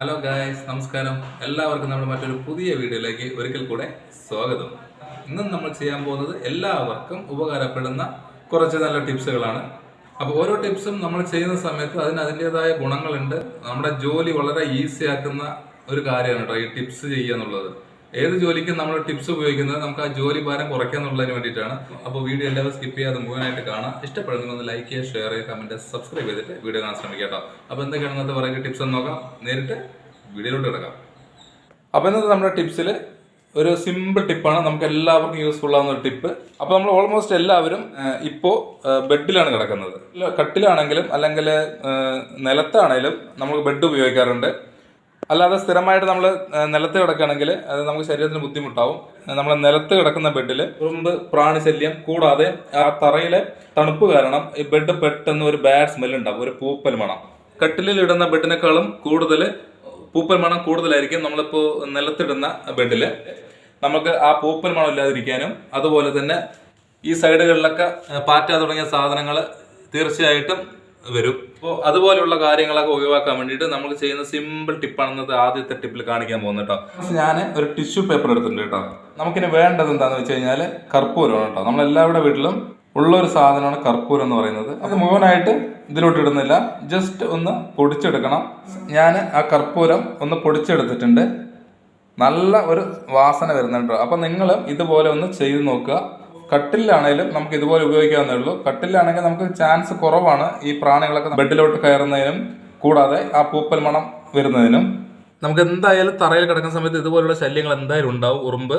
Hello guys നമസ്കാരം. എല്ലാവർക്കും നമ്മുടെ മറ്റൊരു പുതിയ വീഡിയോയിലേക്ക് ഒരിക്കൽ കൂടെ സ്വാഗതം. ഇന്നും നമ്മൾ ചെയ്യാൻ പോകുന്നത് എല്ലാവർക്കും ഉപകാരപ്പെടുന്ന കുറച്ച് നല്ല ടിപ്സുകളാണ്. അപ്പോൾ ഓരോ ടിപ്സും നമ്മൾ ചെയ്യുന്ന സമയത്ത് അതിന് അതിന്റെതായ ഗുണങ്ങളുണ്ട്. നമ്മുടെ ജോലി വളരെ ഈസി ആക്കുന്ന ഒരു കാര്യമാണ് കേട്ടോ ഈ ടിപ്സ് ചെയ്യുക എന്നുള്ളത്. ഏത് ജോലിക്കും നമ്മൾ ടിപ്സ് ഉപയോഗിക്കുന്നത് നമുക്ക് ആ ജോലി ഭാരം കുറയ്ക്കാന്നുള്ളതിന് വേണ്ടിയിട്ടാണ്. അപ്പോൾ വീഡിയോ എല്ലാവരും സ്കിപ്പ് ചെയ്യാതെ മുഴുവനായിട്ട് കാണാം. ഇഷ്ടപ്പെടുന്നെങ്കിൽ ഒന്ന് ലൈക്ക് ചെയ്യുക ഷെയർ ചെയ്യുക കമന്റ് സബ്സ്ക്രൈബ് ചെയ്തിട്ട് വീഡിയോ കാണാൻ ശ്രമിക്കുക കേട്ടോ. അപ്പോൾ എന്തൊക്കെയാണ് ഇന്നത്തെ പറയുക ടിപ്സ് എന്ന് നോക്കാം. നേരിട്ട് വീഡിയോയിലോട്ട് കിടക്കാം. അപ്പോൾ ഇന്നത്തെ നമ്മുടെ ടിപ്സിൽ ഒരു സിമ്പിൾ ടിപ്പാണ് നമുക്ക് എല്ലാവർക്കും യൂസ്ഫുൾ ആവുന്ന ഒരു ടിപ്പ് അപ്പോൾ നമ്മൾ ഓൾമോസ്റ്റ് എല്ലാവരും ഇപ്പോൾ ബെഡിലാണ് കിടക്കുന്നത്. കട്ടിലാണെങ്കിലും അല്ലെങ്കിൽ നിലത്താണെങ്കിലും നമ്മൾ ബെഡ് ഉപയോഗിക്കാറുണ്ട്. അല്ലാതെ സ്ഥിരമായിട്ട് നമ്മൾ നിലത്ത് കിടക്കുകയാണെങ്കിൽ അത് നമുക്ക് ശരീരത്തിന് ബുദ്ധിമുട്ടാവും. നമ്മൾ നിലത്ത് കിടക്കുന്ന ബെഡിൽ ഉറുമ്പ് പ്രാണിശല്യം കൂടാതെ ആ തറയിലെ തണുപ്പ് കാരണം ഈ ബെഡ് പെട്ടെന്ന് ഒരു ബാഡ് സ്മെൽ ഉണ്ടാവും ഒരു പൂപ്പൽ മണം. കട്ടിലിൽ ഇടുന്ന ബെഡിനേക്കാളും കൂടുതൽ പൂപ്പൽ മണം കൂടുതലായിരിക്കും നമ്മളിപ്പോൾ നിലത്തിടുന്ന ബെഡിൽ നമുക്ക് ആ പൂപ്പൽ മണം ഇല്ലാതിരിക്കാനും അതുപോലെ തന്നെ ഈ സൈഡുകളിലൊക്കെ പാറ്റ തുടങ്ങിയ സാധനങ്ങൾ തീർച്ചയായിട്ടും വരും. അപ്പോൾ അതുപോലെയുള്ള കാര്യങ്ങളൊക്കെ ഒഴിവാക്കാൻ വേണ്ടിയിട്ട് നമ്മൾ ചെയ്യുന്ന സിമ്പിൾ ടിപ്പാണെന്നത് ആദ്യത്തെ ടിപ്പിൽ കാണിക്കാൻ പോകുന്നത് കേട്ടോ. ഞാൻ ഒരു ടിഷ്യൂ പേപ്പർ എടുത്തിട്ടുണ്ട് കേട്ടോ. നമുക്കിനി വേണ്ടത് എന്താണെന്ന് വെച്ച് കഴിഞ്ഞാൽ കർപ്പൂരമാണ് കേട്ടോ. നമ്മളെല്ലാവരുടെ വീട്ടിലും ഉള്ള ഒരു സാധനമാണ് കർപ്പൂരം എന്ന് പറയുന്നത്. അത് മുഴുവനായിട്ട് ഇതിലോട്ട് ഇടുന്നില്ല. ജസ്റ്റ് ഒന്ന് പൊടിച്ചെടുക്കണം. ഞാൻ ആ കർപ്പൂരം ഒന്ന് പൊടിച്ചെടുത്തിട്ടുണ്ട്. നല്ല ഒരു വാസന വരുന്നുണ്ട് അപ്പം നിങ്ങളും ഇതുപോലെ ഒന്ന് ചെയ്ത് നോക്കുക. കട്ടിലാണേലും നമുക്ക് ഇതുപോലെ ഉപയോഗിക്കാവുന്നേ ഉള്ളൂ. കട്ടിലാണെങ്കിൽ നമുക്ക് ചാൻസ് കുറവാണ് ഈ പ്രാണികളൊക്കെ ബെഡിലോട്ട് കയറുന്നതിനും കൂടാതെ ആ പൂപ്പൽ മണം വരുന്നതിനും. നമുക്ക് എന്തായാലും തറയിൽ കിടക്കുന്ന സമയത്ത് ഇതുപോലുള്ള ശല്യങ്ങൾ എന്തായാലും ഉണ്ടാവും. ഉറുമ്പ്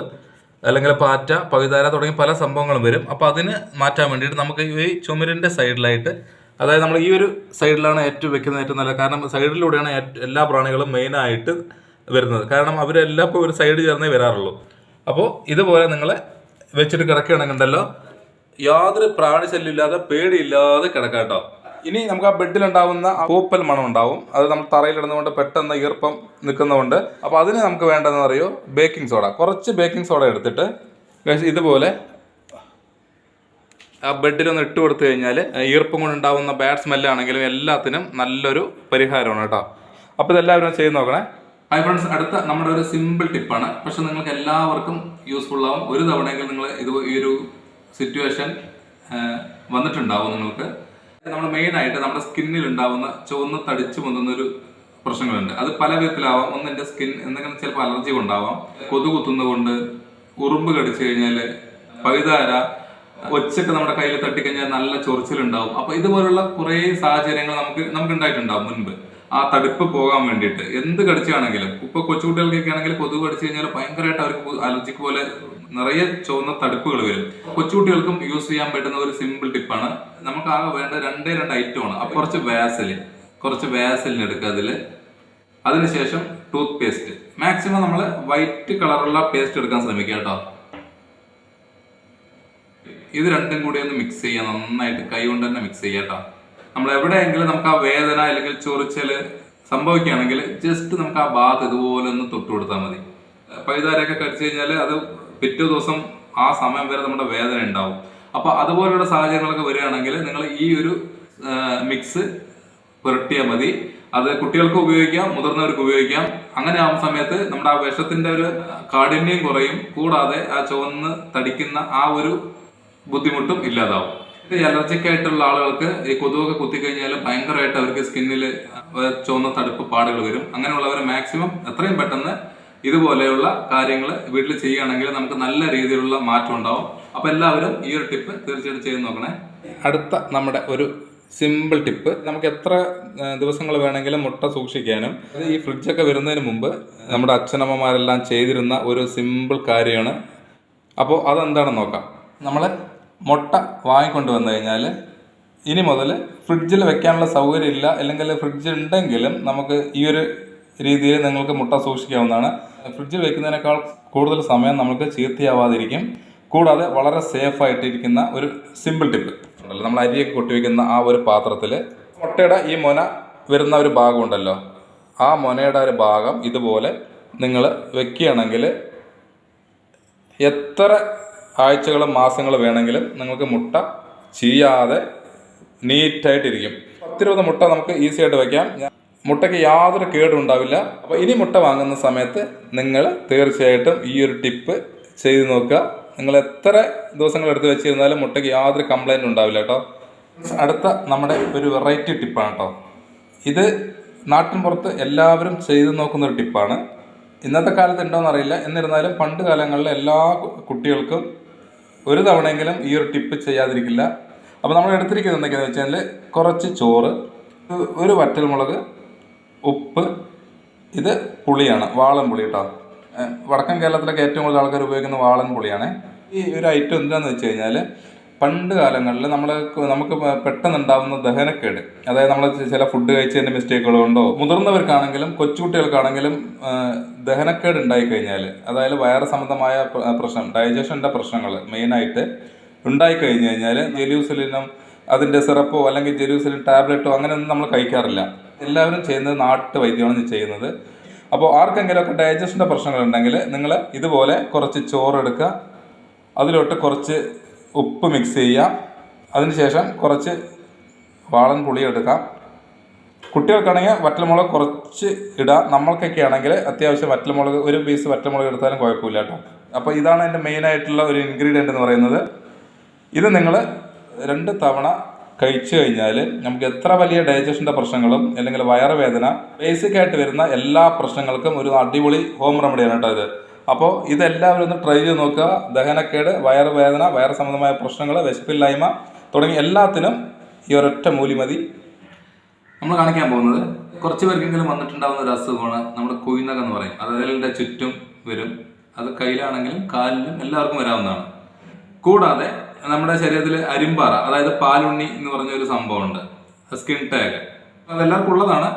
അല്ലെങ്കിൽ പാറ്റ പഴുതാര തുടങ്ങിയ പല സംഭവങ്ങളും വരും. അപ്പോൾ അതിന് മാറ്റാൻ വേണ്ടിയിട്ട് നമുക്ക് ഈ ചുമരിന്റെ സൈഡിലായിട്ട് അതായത് നമ്മൾ ഈ ഒരു സൈഡിലാണ് ഏറ്റവും വെക്കുന്നത് ഏറ്റവും നല്ല കാരണം സൈഡിലൂടെയാണ് എല്ലാ പ്രാണികളും മെയിനായിട്ട് വരുന്നത്. കാരണം അവരെല്ലാം ഇപ്പോൾ ഒരു സൈഡ് ചേർന്നേ വരാറുള്ളൂ. അപ്പോൾ ഇതുപോലെ നിങ്ങൾ വെച്ചിട്ട് കിടക്കുകയാണെന്നുണ്ടല്ലോ യാതൊരു പ്രാണിശല്യമില്ലാതെ പേടിയില്ലാതെ കിടക്കാം കേട്ടോ. ഇനി നമുക്ക് ആ ബെഡിലുണ്ടാവുന്ന പൂപ്പൽ മണം ഉണ്ടാവും. അത് നമ്മൾ തറയിലിടുന്നതുകൊണ്ട് പെട്ടെന്ന് ഈർപ്പം നിൽക്കുന്നതുകൊണ്ട്. അപ്പോൾ അതിന് നമുക്ക് വേണ്ടതെന്ന് അറിയോ ബേക്കിംഗ് സോഡ കുറച്ച് ബേക്കിംഗ് സോഡ എടുത്തിട്ട് ഇതുപോലെ ആ ബെഡിലൊന്ന് ഇട്ട് കൊടുത്തു കഴിഞ്ഞാൽ ഈർപ്പം കൊണ്ടുണ്ടാവുന്ന ബാഡ് സ്മെല്ലാണെങ്കിലും എല്ലാത്തിനും നല്ലൊരു പരിഹാരമാണ് കേട്ടോ. അപ്പോൾ ഇതെല്ലാവരും ചെയ്ത് നോക്കണേ. ഹൈ ഫ്രണ്ട്സ് അടുത്ത നമ്മുടെ ഒരു സിമ്പിൾ ടിപ്പാണ് പക്ഷെ നിങ്ങൾക്ക് എല്ലാവർക്കും യൂസ്ഫുൾ ആവും. ഒരു തവണയെങ്കിലും നിങ്ങൾ ഇത് ഈ ഒരു സിറ്റുവേഷൻ വന്നിട്ടുണ്ടാവും നിങ്ങൾക്ക്. നമ്മൾ മെയിൻ ആയിട്ട് നമ്മുടെ സ്കിന്നിൽ ഉണ്ടാവുന്ന ചുവന്ന് തടിച്ചു പൊന്തുന്ന ഒരു പ്രശ്നങ്ങളുണ്ട്. അത് പല വിധത്തിലാവാം. ഒന്ന് എന്റെ സ്കിൻ എന്തെങ്കിലും ചിലപ്പോൾ അലർജി കൊണ്ടാവാം. കൊതു കുത്തുന്നതുകൊണ്ട് ഉറുമ്പ് കടിച്ചു കഴിഞ്ഞാൽ പഴുതാര ഒച്ചൊക്കെ നമ്മുടെ കയ്യിൽ തട്ടിക്കഴിഞ്ഞാൽ നല്ല ചൊറിച്ചിലുണ്ടാവും. അപ്പൊ ഇതുപോലുള്ള കുറെ സാഹചര്യങ്ങൾ നമുക്ക് നമുക്ക് ഉണ്ടായിട്ടുണ്ടാവും മുൻപ്. ആ തടുപ്പ് പോകാൻ വേണ്ടിയിട്ട്. എന്ത് കടിച്ചാണെങ്കിലും ഇപ്പൊ കൊച്ചുകുട്ടികൾക്കൊക്കെ ആണെങ്കിൽ കൊതുക് കടിച്ചു കഴിഞ്ഞാൽ ഭയങ്കരമായിട്ട് അവർക്ക് അലർജിക്ക് പോലെ നിറയെ ചുവന്ന തടുപ്പുകൾ വരും. കൊച്ചുകുട്ടികൾക്കും യൂസ് ചെയ്യാൻ പറ്റുന്ന ഒരു സിമ്പിൾ ടിപ്പാണ് നമുക്ക് ആകെ വേണ്ട രണ്ടേ രണ്ട് ഐറ്റമാണ് അപ്പൊ കുറച്ച് വാസലിൻ കുറച്ച് വാസലിൻ എടുക്കുക അതിൽ. അതിനുശേഷം ടൂത്ത് പേസ്റ്റ് മാക്സിമം നമ്മൾ വൈറ്റ് കളറുള്ള പേസ്റ്റ് എടുക്കാൻ ശ്രമിക്കുക കേട്ടോ. ഇത് രണ്ടും കൂടി ഒന്ന് മിക്സ് ചെയ്യുക. നന്നായിട്ട് കൈ കൊണ്ട് തന്നെ മിക്സ് ചെയ്യാം കേട്ടോ. നമ്മൾ എവിടെയെങ്കിലും നമുക്ക് ആ വേദന അല്ലെങ്കിൽ ചൊറിച്ചൽ സംഭവിക്കുകയാണെങ്കിൽ ജസ്റ്റ് നമുക്ക് ആ ഭാഗത്ത് ഇതുപോലെ ഒന്ന് തൊട്ട് കൊടുത്താൽ മതി. പൈതാരൊക്കെ കടിച്ചു കഴിഞ്ഞാൽ അത് പിറ്റേ ദിവസം ആ സമയം വരെ നമ്മുടെ വേദന ഉണ്ടാവും. അപ്പൊ അതുപോലെയുള്ള സാഹചര്യങ്ങളൊക്കെ വരികയാണെങ്കിൽ നിങ്ങൾ ഈ ഒരു മിക്സ് പുരട്ടിയാൽ മതി. അത് കുട്ടികൾക്ക് ഉപയോഗിക്കാം മുതിർന്നവർക്ക് ഉപയോഗിക്കാം. അങ്ങനെ ആവുന്ന സമയത്ത് നമ്മുടെ ആ വിഷത്തിന്റെ ഒരു കാഠിന്യം കുറയും. കൂടാതെ ആ ചുവന്ന് തടിക്കുന്ന ആ ഒരു ബുദ്ധിമുട്ടും ഇല്ലാതാവും. അലർജിക് ആയിട്ടുള്ള ആളുകൾക്ക് ഈ കൊതുകൊക്കെ കുത്തിക്കഴിഞ്ഞാൽ ഭയങ്കരമായിട്ട് അവർക്ക് സ്കിന്നിൽ ചുവന്ന തടുപ്പ് പാടുകൾ വരും. അങ്ങനെയുള്ളവരെ മാക്സിമം എത്രയും പെട്ടെന്ന് ഇതുപോലെയുള്ള കാര്യങ്ങൾ വീട്ടിൽ ചെയ്യുകയാണെങ്കിൽ നമുക്ക് നല്ല രീതിയിലുള്ള മാറ്റം ഉണ്ടാവും. അപ്പൊ എല്ലാവരും ഈ ഒരു ടിപ്പ് തീർച്ചയായിട്ടും ചെയ്ത് നോക്കണേ. അടുത്ത നമ്മുടെ ഒരു സിമ്പിൾ ടിപ്പ്. നമുക്ക് എത്ര ദിവസങ്ങൾ വേണമെങ്കിലും മുട്ട സൂക്ഷിക്കാനും ഈ ഫ്രിഡ്ജൊക്കെ വരുന്നതിന് മുമ്പ് നമ്മുടെ അച്ഛനമ്മമാരെല്ലാം ചെയ്തിരുന്ന ഒരു സിമ്പിൾ കാര്യമാണ്. അപ്പോൾ അതെന്താണെന്ന് നോക്കാം. നമ്മൾ മുട്ട വാങ്ങിക്കൊണ്ട് വന്നു കഴിഞ്ഞാൽ ഇനി മുതൽ ഫ്രിഡ്ജിൽ വെക്കാനുള്ള സൗകര്യം ഇല്ല. അല്ലെങ്കിൽ ഫ്രിഡ്ജ് ഉണ്ടെങ്കിലും നമുക്ക് ഈ ഒരു രീതിയിൽ നിങ്ങൾക്ക് മുട്ട സൂക്ഷിക്കാവുന്നതാണ്. ഫ്രിഡ്ജിൽ വെക്കുന്നതിനേക്കാൾ കൂടുതൽ സമയം നമുക്ക് ചീത്തയാവാതിരിക്കും കൂടാതെ വളരെ സേഫ് ആയിട്ടിരിക്കുന്ന ഒരു സിമ്പിൾ ടിപ്പ് നമ്മൾ അരിയൊക്കെ കൊട്ടിവെക്കുന്ന ആ ഒരു പാത്രത്തിൽ മുട്ടയുടെ ഈ മുന വരുന്ന ഒരു ഭാഗമുണ്ടല്ലോ ആ മുനയുടെ ഒരു ഭാഗം ഇതുപോലെ നിങ്ങൾ വെക്കുകയാണെങ്കിൽ എത്ര ആഴ്ചകളും മാസങ്ങളും വേണമെങ്കിലും നിങ്ങൾക്ക് മുട്ട ചീയാതെ നീറ്റായിട്ടിരിക്കും. പത്തിരുപത് മുട്ട നമുക്ക് ഈസി ആയിട്ട് വയ്ക്കാം മുട്ടയ്ക്ക് യാതൊരു കേടും ഉണ്ടാവില്ല. അപ്പോൾ ഇനി മുട്ട വാങ്ങുന്ന സമയത്ത് നിങ്ങൾ തീർച്ചയായിട്ടും ഈ ഒരു ടിപ്പ് ചെയ്ത് നോക്കുക. നിങ്ങൾ എത്ര ദിവസങ്ങൾ എടുത്ത് വെച്ചിരുന്നാലും മുട്ടയ്ക്ക് യാതൊരു കംപ്ലൈന്റും ഉണ്ടാവില്ല കേട്ടോ. അടുത്ത നമ്മുടെ ഒരു വെറൈറ്റി ടിപ്പാണ് കേട്ടോ. ഇത് നാട്ടിൻ പുറത്ത് എല്ലാവരും ചെയ്തു നോക്കുന്ന ഒരു ടിപ്പാണ് ഇന്നത്തെ കാലത്ത് ഉണ്ടോയെന്നറിയില്ല എന്നിരുന്നാലും പണ്ട് കാലങ്ങളിൽ എല്ലാ കുട്ടികൾക്കും ഒരു തവണയെങ്കിലും ഈ ഒരു ടിപ്പ് ചെയ്യാതിരിക്കില്ല. അപ്പോൾ നമ്മൾ എടുത്തിരിക്കുന്നത് എന്തൊക്കെയാണെന്ന് വെച്ചാൽ കുറച്ച് ചോറ് ഒരു- വറ്റൽ വറ്റൽമുളക് ഉപ്പ് ഇത് പുളിയാണ് വാളൻ പുളി കേട്ടോ വടക്കൻ കേരളത്തിലൊക്കെ ഏറ്റവും കൂടുതൽ ആൾക്കാർ ഉപയോഗിക്കുന്ന വാളൻ പുളിയാണ്. ഈ ഒരു ഐറ്റം എന്താണെന്ന് വെച്ച് കഴിഞ്ഞാൽ പണ്ട് കാലങ്ങളിൽ നമ്മൾ നമുക്ക് പെട്ടെന്ന് ഉണ്ടാകുന്ന ദഹനക്കേട്. അതായത് നമ്മൾ ചില ഫുഡ് കഴിച്ചതിന്റെ മിസ്റ്റേക്കുകൾ കൊണ്ടോ മുതിർന്നവർക്കാണെങ്കിലും കൊച്ചുകുട്ടികൾക്കാണെങ്കിലും ദഹനക്കേട് ഉണ്ടായി കഴിഞ്ഞാൽ അതായത് വയറ് സംബന്ധമായ പ്രശ്നം ഡൈജഷന്റെ പ്രശ്നങ്ങൾ മെയിനായിട്ട് ഉണ്ടായി കഴിഞ്ഞു കഴിഞ്ഞാൽ ജെലൂസലിനും അതിന്റെ സിറപ്പോ അല്ലെങ്കിൽ ജെലൂസലിൻ ടാബ്ലറ്റോ അങ്ങനെയൊന്നും നമ്മൾ കഴിക്കാറില്ല. എല്ലാവരും ചെയ്യുന്നത് നാട്ടു വൈദ്യമാണ് ചെയ്യുന്നത്. അപ്പോൾ ആർക്കെങ്കിലുമൊക്കെ ഡൈജഷന്റെ പ്രശ്നങ്ങളുണ്ടെങ്കിൽ നിങ്ങൾ ഇതുപോലെ കുറച്ച് ചോറെടുക്കുക അതിലോട്ട് കുറച്ച് ഉപ്പ് മിക്സ് ചെയ്യുക. അതിനുശേഷം കുറച്ച് വാളൻ പുളി എടുക്കാം. കുട്ടികൾക്കാണെങ്കിൽ വറ്റൽമുളക് കുറച്ച് ഇടാം. നമ്മൾക്കൊക്കെ ആണെങ്കിൽ അത്യാവശ്യം വറ്റൽമുളക് ഒരു പീസ് വറ്റൽമുളക് എടുത്താലും കുഴപ്പമില്ല കേട്ടോ. അപ്പോൾ ഇതാണ് എന്റെ മെയിനായിട്ടുള്ള ഒരു ഇൻഗ്രീഡിയന്റ് എന്ന് പറയുന്നത്. ഇത് നിങ്ങൾ രണ്ട് തവണ കഴിച്ചു കഴിഞ്ഞാൽ നമുക്ക് എത്ര വലിയ ഡൈജഷന്റെ പ്രശ്നങ്ങളും അല്ലെങ്കിൽ വയറുവേദന ബേസിക് ആയിട്ട് വരുന്ന എല്ലാ പ്രശ്നങ്ങൾക്കും ഒരു അടിപൊളി ഹോം റെമഡിയാണ് കേട്ടോ ഇത്. അപ്പോൾ ഇതെല്ലാവരും ഒന്ന് ട്രൈ ചെയ്ത് നോക്കുക. ദഹനക്കേട് വയറുവേദന വയറ് സംബന്ധമായ പ്രശ്നങ്ങൾ വിശപ്പില്ലായ്മ തുടങ്ങി എല്ലാത്തിനും ഈ ഒരൊറ്റ മൂലി മതി. നമ്മൾ കാണിക്കാൻ പോകുന്നത് കുറച്ച് പേർക്കെങ്കിലും വന്നിട്ടുണ്ടാകുന്ന ഒരു അസുഖമാണ് നമ്മുടെ കുയിനകം എന്ന് പറയും. അത് ചുറ്റും വരും. അത് കയ്യിലാണെങ്കിലും കാലിലും എല്ലാവർക്കും വരാവുന്നതാണ്. കൂടാതെ നമ്മുടെ ശരീരത്തിൽ അരിമ്പാറ അതായത് പാലുണ്ണി എന്ന് പറഞ്ഞ ഒരു സംഭവമുണ്ട് സ്കിൻ ടാഗ് അതെല്ലാവർക്കും ഉള്ളതാണ്.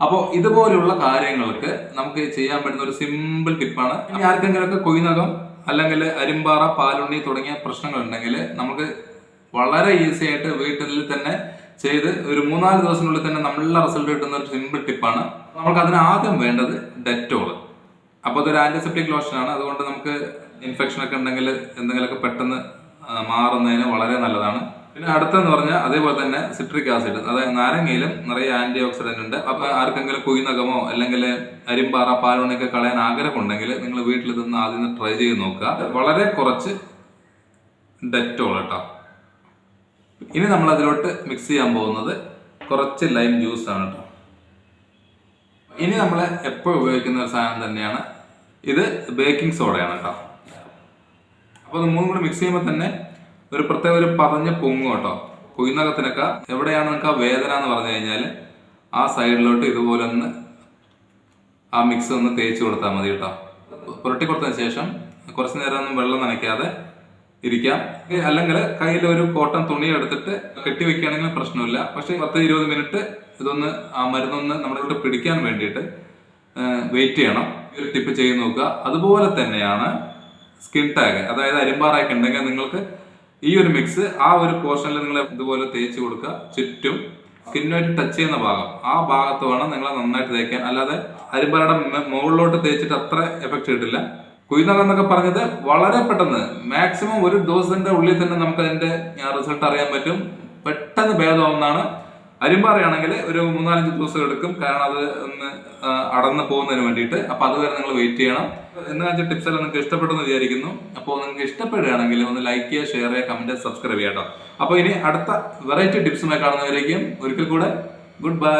അപ്പോൾ ഇതുപോലെയുള്ള കാര്യങ്ങൾക്ക് നമുക്ക് ചെയ്യാൻ പറ്റുന്ന ഒരു സിമ്പിൾ ടിപ്പാണ് ഇനി ആർക്കെങ്കിലുമൊക്കെ കൊയ്നകം അല്ലെങ്കിൽ അരിമ്പാറ പാലുണ്ണി തുടങ്ങിയ പ്രശ്നങ്ങൾ ഉണ്ടെങ്കിൽ നമുക്ക് വളരെ ഈസി ആയിട്ട് വീട്ടിൽ തന്നെ ചെയ്ത് ഒരു മൂന്നാൽ ദിവസത്തിനുള്ളിൽ തന്നെ നല്ല റിസൾട്ട് കിട്ടുന്ന ഒരു സിമ്പിൾ ടിപ്പാണ് നമുക്ക് അതിന് ആദ്യം വേണ്ടത് ഡെറ്റോൾ അപ്പോൾ അതൊരു ആന്റിസെപ്റ്റിക് ലോഷൻ ആണ്. അതുകൊണ്ട് നമുക്ക് ഇൻഫെക്ഷൻ ഒക്കെ ഉണ്ടെങ്കിൽ എന്തെങ്കിലുമൊക്കെ പെട്ടെന്ന് മാറുന്നതിന് വളരെ നല്ലതാണ്. പിന്നെ അടുത്തെന്ന് പറഞ്ഞാൽ അതേപോലെ തന്നെ സിട്രിക് ആസിഡ് അതായത് നാരങ്ങയിലും നിറയെ ആന്റി ഓക്സിഡന്റ് ഉണ്ട്. അപ്പൊ ആർക്കെങ്കിലും കുയിനകമോ അല്ലെങ്കിൽ അരിമ്പാറ പാലോണൊക്കെ കളയാൻ ആഗ്രഹമുണ്ടെങ്കിൽ നിങ്ങൾ വീട്ടിൽ നിന്ന് ആദ്യം ട്രൈ ചെയ്ത് നോക്കുക. വളരെ കുറച്ച് ഡെറ്റോൾ കേട്ടോ ഇനി നമ്മൾ അതിലോട്ട് മിക്സ് ചെയ്യാൻ പോകുന്നത് കുറച്ച് ലൈം ജ്യൂസ് ആണ് കേട്ടോ ഇനി നമ്മൾ എപ്പോഴും ഉപയോഗിക്കുന്ന ഒരു സാധനം തന്നെയാണ് ഇത് ബേക്കിംഗ് സോഡയാണ് കേട്ടോ അപ്പോൾ അത് മൂന്നും കൂടി മിക്സ് ചെയ്യുമ്പോൾ തന്നെ ഒരു പ്രത്യേക ഒരു പതഞ്ഞ പൊങ്ങും കേട്ടോ. കുയിനകത്തിനൊക്കെ എവിടെയാണ് നിങ്ങൾക്ക് ആ വേദന എന്ന് പറഞ്ഞു കഴിഞ്ഞാൽ ആ സൈഡിലോട്ട് ഇതുപോലെ ഒന്ന് ആ മിക്സ് ഒന്ന് തേച്ച് കൊടുത്താൽ മതി കേട്ടോ. പുരട്ടി കൊടുത്തതിന് ശേഷം കുറച്ച് നേരം ഒന്നും വെള്ളം നനയ്ക്കാതെ ഇരിക്കാം. അല്ലെങ്കിൽ കയ്യിൽ ഒരു കോട്ടൺ തുണി എടുത്തിട്ട് കെട്ടി വെക്കുകയാണെങ്കിൽ പ്രശ്നമില്ല. പക്ഷേ പത്ത് ഇരുപത് മിനിറ്റ് ഇതൊന്ന് ആ മരുന്നൊന്ന് നമ്മുടെ ഇവിടെ പിടിക്കാൻ വേണ്ടിയിട്ട് വെയിറ്റ് ചെയ്യണം. ഒരു ടിപ്പ് ചെയ്ത് നോക്കുക. അതുപോലെ തന്നെയാണ് സ്കിൻ ടാഗ് അതായത് അരിമ്പാറയൊക്കെ ഉണ്ടെങ്കിൽ നിങ്ങൾക്ക് ഈ ഒരു മിക്സ് ആ ഒരു പോർഷനിൽ നിങ്ങൾ ഇതുപോലെ തേച്ച് കൊടുക്കുക. ചുറ്റും സ്കിന്നുമായിട്ട് ടച്ച് ചെയ്യുന്ന ഭാഗം. ആ ഭാഗത്ത് വേണം നിങ്ങൾ നന്നായിട്ട് തേക്കാൻ. അല്ലാതെ അരിമ്പലയുടെ മുകളിലോട്ട് തേച്ചിട്ട് അത്ര എഫക്റ്റ് കിട്ടില്ല കുയിനകം എന്നൊക്കെ പറഞ്ഞത് വളരെ പെട്ടെന്ന്. മാക്സിമം ഒരു ദിവസത്തിന്റെ ഉള്ളിൽ തന്നെ നമുക്ക് അതിന്റെ റിസൾട്ട് അറിയാൻ പറ്റും. പെട്ടെന്ന് ഭേദമാവുന്നതാണ് അരിമ്പാറയാണെങ്കിൽ ഒരു മൂന്നാലഞ്ച് ദിവസം എടുക്കും. കാരണം അത് ഒന്ന് അടന്ന് പോകുന്നതിന് വേണ്ടിയിട്ട്. അപ്പോൾ അതുവരെ നിങ്ങൾ വെയിറ്റ് ചെയ്യണം. എന്ന് വെച്ച ടിപ്സ് എല്ലാം നിങ്ങൾക്ക് ഇഷ്ടപ്പെട്ടെന്ന് വിചാരിക്കുന്നു. അപ്പോൾ നിങ്ങൾക്ക് ഇഷ്ടപ്പെടുകയാണെങ്കിൽ ഒന്ന് ലൈക്ക് ചെയ്യുക ഷെയർ ചെയ്യുക കമന്റ് സബ്സ്ക്രൈബ് ചെയ്യാം കേട്ടോ. അപ്പോൾ ഇനി അടുത്ത വെറൈറ്റി ടിപ്സുമായി കാണുന്നവരേക്കും ഒരിക്കൽ കൂടെ. Good bye